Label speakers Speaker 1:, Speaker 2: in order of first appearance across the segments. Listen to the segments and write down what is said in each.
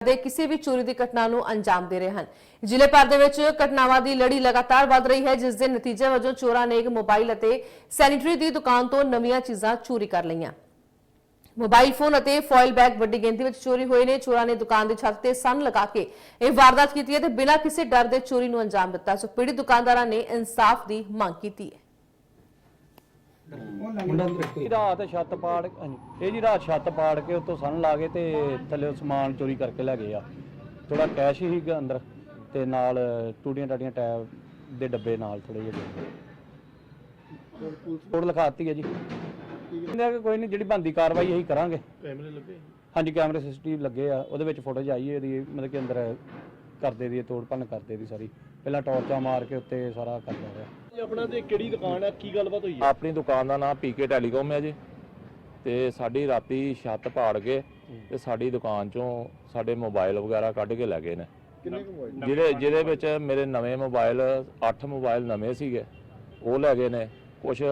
Speaker 1: ਦੇ ਕਿਸੇ ਵੀ ਚੋਰੀ ਦੀ ਘਟਨਾ ਨੂੰ ਅੰਜਾਮ ਦੇ ਰਹੇ ਹਨ। ਜ਼ਿਲ੍ਹੇ ਭਰ ਦੇ ਵਿੱਚ ਘਟਨਾਵਾਂ ਦੀ ਲੜੀ ਲਗਾਤਾਰ ਵੱਧ ਰਹੀ ਹੈ, ਜਿਸ ਦੇ ਨਤੀਜੇ ਵਜੋਂ ਚੋਰਾਂ ਨੇ ਇੱਕ ਮੋਬਾਈਲ ਅਤੇ ਸੈਨੀਟਰੀ ਦੀ ਦੁਕਾਨ ਤੋਂ ਨਵੀਆਂ ਚੀਜ਼ਾਂ ਚੋਰੀ ਕਰ ਲਈਆਂ। ਮੋਬਾਈਲ ਫੋਨ ਅਤੇ ਫੋਇਲ ਬੈਗ ਵੱਡੀ ਗਿਣਤੀ ਵਿੱਚ ਚੋਰੀ ਹੋਏ ਨੇ। ਚੋਰਾਂ ਨੇ ਦੁਕਾਨ ਦੀ ਛੱਤ ਤੇ ਸੰਨ ਲਗਾ ਕੇ ਇਹ ਵਾਰਦਾਤ ਕੀਤੀ ਹੈ ਤੇ ਬਿਨਾਂ ਕਿਸੇ ਡਰ ਦੇ ਚੋਰੀ ਨੂੰ ਅੰਜਾਮ ਦਿੱਤਾ। ਸੋ ਪੀੜਿਤ ਦੁਕਾਨਦਾਰਾਂ ਨੇ ਇਨਸਾਫ ਦੀ ਮੰਗ ਕੀਤੀ ਹੈ।
Speaker 2: ਰਾਤ ਛੱਤ ਪਾੜ ਹਾਂਜੀ, ਇਹ ਜੀ ਰਾਤ ਛੱਤ ਪਾੜ ਕੇ ਉੱਤੋਂ ਸੰਨ ਲਾ ਕੇ ਤੇ ਥੱਲੇ ਸਮਾਨ ਚੋਰੀ ਕਰਕੇ ਲੈ ਗਏ ਆ। ਥੋੜਾ ਕੈਸ਼ ਹੀ ਅੰਦਰ ਤੇ ਨਾਲ ਟੂਟੀਆਂ ਟਾਟੀਆਂ ਟੈਬ ਦੇ ਡੱਬੇ ਨਾਲ ਥੋੜੇ ਜਿਹੇ ਕੋਡ ਲਿਖਾਤੀ ਹੈ ਜੀ। ਕਹਿੰਦੇ ਕਿ ਕੋਈ ਨਹੀਂ ਜਿਹੜੀ ਬੰਦੀ ਕਾਰਵਾਈ ਅਸੀਂ ਕਰਾਂਗੇ।
Speaker 3: ਕੈਮਰੇ ਲੱਗੇ?
Speaker 2: ਹਾਂਜੀ ਕੈਮਰੇ ਸੀਸੀਟੀਵੀ ਲੱਗੇ ਆ। ਉਹਦੇ ਵਿੱਚ ਫੋਟੋਜ਼ ਆਈ ਹੈ ਇਹਦੀ ਮਤਲਬ ਕਿ ਅੰਦਰ ਕਰਦੇ ਦੀ ਤੋੜ ਭੰਨ ਕਰਦੇ ਦੀ ਸਾਰੀ। ਪਹਿਲਾਂ ਟਾਰਚਾਂ ਮਾਰ ਕੇ ਉੱਤੇ ਸਾਰਾ ਕਰਦਾ ਰਿਹਾ।
Speaker 3: ਇਹ ਆਪਣਾ ਤੇ ਕਿਹੜੀ ਦੁਕਾਨ ਹੈ ਕੀ ਗੱਲਬਾਤ ਹੋਈ ਹੈ
Speaker 4: ਆਪਣੀ ਦੁਕਾਨ ਦਾ ਨਾਮ ਪੀਕੇ ਟੈਲੀਕਾਮ ਹੈ ਜੀ। ਤੇ ਸਾਡੀ ਰਾਤੀ ਛੱਤ ਪਾੜ ਕੇ ਤੇ ਸਾਡੀ ਦੁਕਾਨ ਚੋਂ ਸਾਡੇ ਮੋਬਾਈਲ ਵਗੈਰਾ ਕੱਢ ਕੇ ਲੈ ਗਏ ਨੇ।
Speaker 3: ਕਿੰਨੇ ਕੁ ਮੋਬਾਈਲ?
Speaker 4: ਜਿਹਦੇ ਜਿਹਦੇ ਵਿੱਚ ਮੇਰੇ ਨਵੇਂ ਮੋਬਾਈਲ 8 ਮੋਬਾਈਲ ਨਵੇਂ ਸੀਗੇ ਉਹ ਲੈ ਗਏ ਨੇ। ਕੁਝ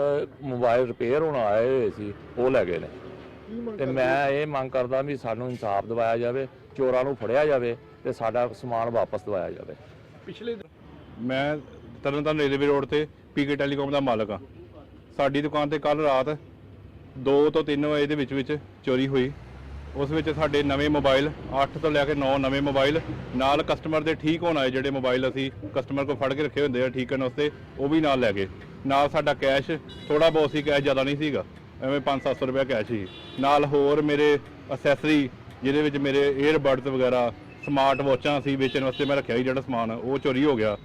Speaker 4: ਮੋਬਾਈਲ ਰਿਪੇਅਰ ਹੋਣ ਆਏ ਹੋਏ ਸੀ ਉਹ ਲੈ ਗਏ ਨੇ।
Speaker 3: ਕੀ ਮੰਗ
Speaker 4: ਤੇ ਮੈਂ ਇਹ ਮੰਗ ਕਰਦਾ ਵੀ ਸਾਨੂੰ ਇਨਸਾਫ ਦਿਵਾਇਆ ਜਾਵੇ। ਚੋਰਾਂ ਨੂੰ ਫੜਿਆ ਜਾਵੇ ਤੇ ਸਾਡਾ ਸਮਾਨ ਵਾਪਸ ਦਿਵਾਇਆ ਜਾਵੇ।
Speaker 3: ਪਿਛਲੇ ਦਿਨ
Speaker 5: ਮੈਂ ਤਰਨਤਾਰਨ ਰੇਲਵੇ ਰੋਡ ਤੇ ਪੀਕੇ ਟੈਲੀਕਾਮ ਦਾ ਮਾਲਕ ਆ ਸਾਡੀ ਦੁਕਾਨ ਤੇ ਕੱਲ ਰਾਤ 2 ਤੋਂ 3 ਵਜੇ ਦੇ ਵਿੱਚ ਵਿੱਚ ਚੋਰੀ ਹੋਈ। ਉਸ ਵਿੱਚ ਸਾਡੇ ਨਵੇਂ ਮੋਬਾਈਲ 8 ਤੋਂ ਲੈ ਕੇ 9 ਨਵੇਂ ਮੋਬਾਈਲ, ਨਾਲ ਕਸਟਮਰ ਦੇ ਠੀਕ ਹੋਣ ਆਏ ਜਿਹੜੇ ਮੋਬਾਈਲ ਅਸੀਂ ਕਸਟਮਰ ਕੋਲ ਫੜ ਕੇ ਰੱਖੇ ਹੁੰਦੇ ਆ ਠੀਕ ਕਰਨ ਵਾਸਤੇ, ਉਹ ਵੀ ਨਾਲ ਲੈ ਗਏ। ਨਾਲ ਸਾਡਾ ਕੈਸ਼ ਥੋੜਾ ਬਹੁਤ ਸੀ, ਕੈਸ਼ ਜ਼ਿਆਦਾ ਨਹੀਂ ਸੀਗਾ। ਐਵੇਂ 5-700 ਰੁਪਏ ਕੈਸ਼ ਸੀ। ਨਾਲ ਹੋਰ ਮੇਰੇ ਅਸੈਸਰੀ ਜਿਹਦੇ ਵਿੱਚ ਮੇਰੇ 에ਅਰਬਡਸ ਵਗੈਰਾ ਸਮਾਰਟ ਵਾਚਾਂ ਸੀ, ਵੇਚਣ ਵਾਸਤੇ ਮੈਂ ਰੱਖਿਆ ਸੀ ਜਿਹੜਾ ਸਮਾਨ, ਉਹ ਚੋਰੀ ਹੋ ਗਿਆ।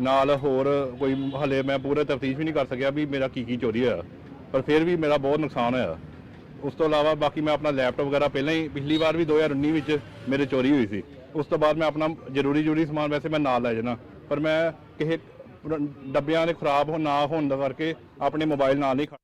Speaker 5: ਨਾਲ ਹੋਰ ਕੋਈ ਹਲੇ ਮੈਂ ਪੂਰਾ ਤਫਤੀਸ਼ ਵੀ ਨਹੀਂ ਕਰ ਸਕਿਆ ਵੀ ਮੇਰਾ ਕੀ ਕੀ ਚੋਰੀ ਹੋਇਆ। ਪਰ ਫਿਰ ਵੀ ਮੇਰਾ ਬਹੁਤ ਨੁਕਸਾਨ ਹੋਇਆ। ਉਸ ਤੋਂ ਇਲਾਵਾ ਬਾਕੀ ਮੈਂ ਆਪਣਾ ਲੈਪਟਾਪ ਵਗੈਰਾ ਪਹਿਲਾਂ ਹੀ, ਪਿਛਲੀ ਵਾਰ ਵੀ 2019 ਵਿੱਚ ਮੇਰੇ ਚੋਰੀ ਹੋਈ ਸੀ। ਉਸ ਤੋਂ ਬਾਅਦ ਮੈਂ ਆਪਣਾ ਜ਼ਰੂਰੀ ਜ਼ਰੂਰੀ ਸਮਾਨ ਵੈਸੇ ਮੈਂ ਨਾਲ ਲੈ ਜਾਣਾ ਪਰ ਮੈਂ ਕਿਸੇ ਡੱਬਿਆਂ ਦੇ ਖਰਾਬ ਹੋ, ਨਾ ਹੋਣ ਦਾ ਕਰਕੇ ਆਪਣੇ ਮੋਬਾਈਲ ਨਾਲ ਨਹੀਂ ਖੜ